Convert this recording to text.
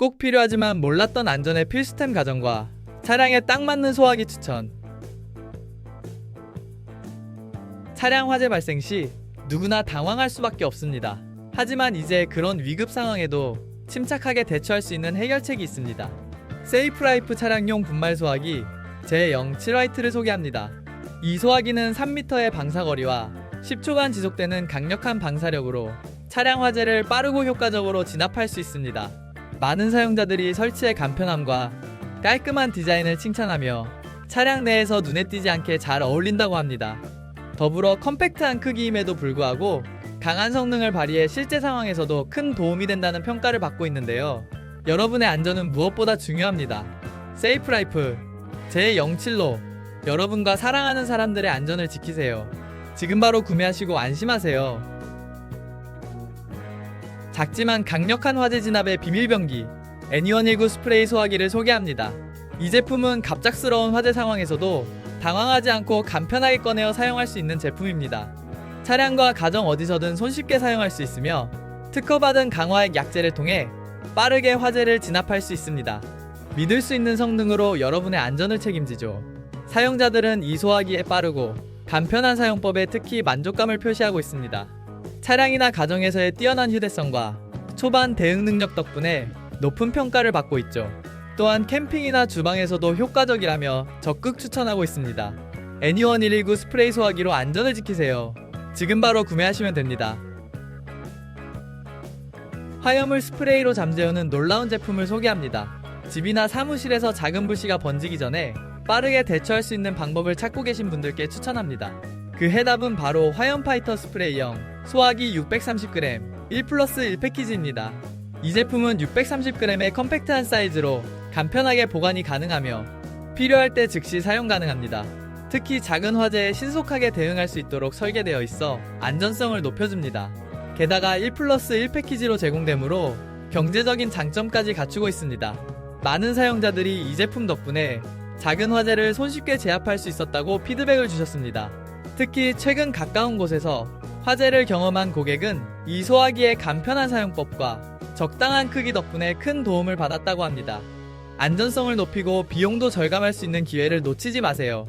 꼭 필요하지만 몰랐던 안전의 필수템 가정과 차량에 딱 맞는 소화기 추천. 차량 화재 발생 시 누구나 당황할 수밖에 없습니다. 하지만 이제 그런 위급 상황에도 침착하게 대처할 수 있는 해결책이 있습니다. 세이프라이프 차량용 분말 소화기 제07 화이트를 소개합니다. 이 소화기는 3m의 방사거리와 10초간 지속되는 강력한 방사력으로 차량 화재를 빠르고 효과적으로 진압할 수 있습니다. 많은 사용자들이 설치의 간편함과 깔끔한 디자인을 칭찬하며 차량 내에서 눈에 띄지 않게 잘 어울린다고 합니다. 더불어 컴팩트한 크기임에도 불구하고 강한 성능을 발휘해 실제 상황에서도 큰 도움이 된다는 평가를 받고 있는데요. 여러분의 안전은 무엇보다 중요합니다. 세이프라이프 제07로 여러분과 사랑하는 사람들의 안전을 지키세요. 지금 바로 구매하시고 안심하세요. 작지만 강력한 화재 진압의 비밀병기 애니원19 스프레이 소화기를 소개합니다. 이 제품은 갑작스러운 화재 상황에서도 당황하지 않고 간편하게 꺼내어 사용할 수 있는 제품입니다. 차량과 가정 어디서든 손쉽게 사용할 수 있으며 특허받은 강화액 약재를 통해 빠르게 화재를 진압할 수 있습니다. 믿을 수 있는 성능으로 여러분의 안전을 책임지죠. 사용자들은 이 소화기의 빠르고 간편한 사용법에 특히 만족감을 표시하고 있습니다. 차량이나 가정에서의 뛰어난 휴대성과 초반 대응 능력 덕분에 높은 평가를 받고 있죠. 또한 캠핑이나 주방에서도 효과적이라며 적극 추천하고 있습니다. 애니원 119 스프레이 소화기로 안전을 지키세요. 지금 바로 구매하시면 됩니다. 화염을 스프레이로 잠재우는 놀라운 제품을 소개합니다. 집이나 사무실에서 작은 불씨가 번지기 전에 빠르게 대처할 수 있는 방법을 찾고 계신 분들께 추천합니다. 그 해답은 바로 화염 파이터 스프레이형 소화기 630g 1 플러스 1 패키지입니다. 이 제품은 630g의 컴팩트한 사이즈로 간편하게 보관이 가능하며 필요할 때 즉시 사용 가능합니다. 특히 작은 화재에 신속하게 대응할 수 있도록 설계되어 있어 안전성을 높여줍니다. 게다가 1 플러스 1 패키지로 제공되므로 경제적인 장점까지 갖추고 있습니다. 많은 사용자들이 이 제품 덕분에 작은 화재를 손쉽게 제압할 수 있었다고 피드백을 주셨습니다. 특히 최근 가까운 곳에서 화재를 경험한 고객은 이 소화기의 간편한 사용법과 적당한 크기 덕분에 큰 도움을 받았다고 합니다. 안전성을 높이고 비용도 절감할 수 있는 기회를 놓치지 마세요.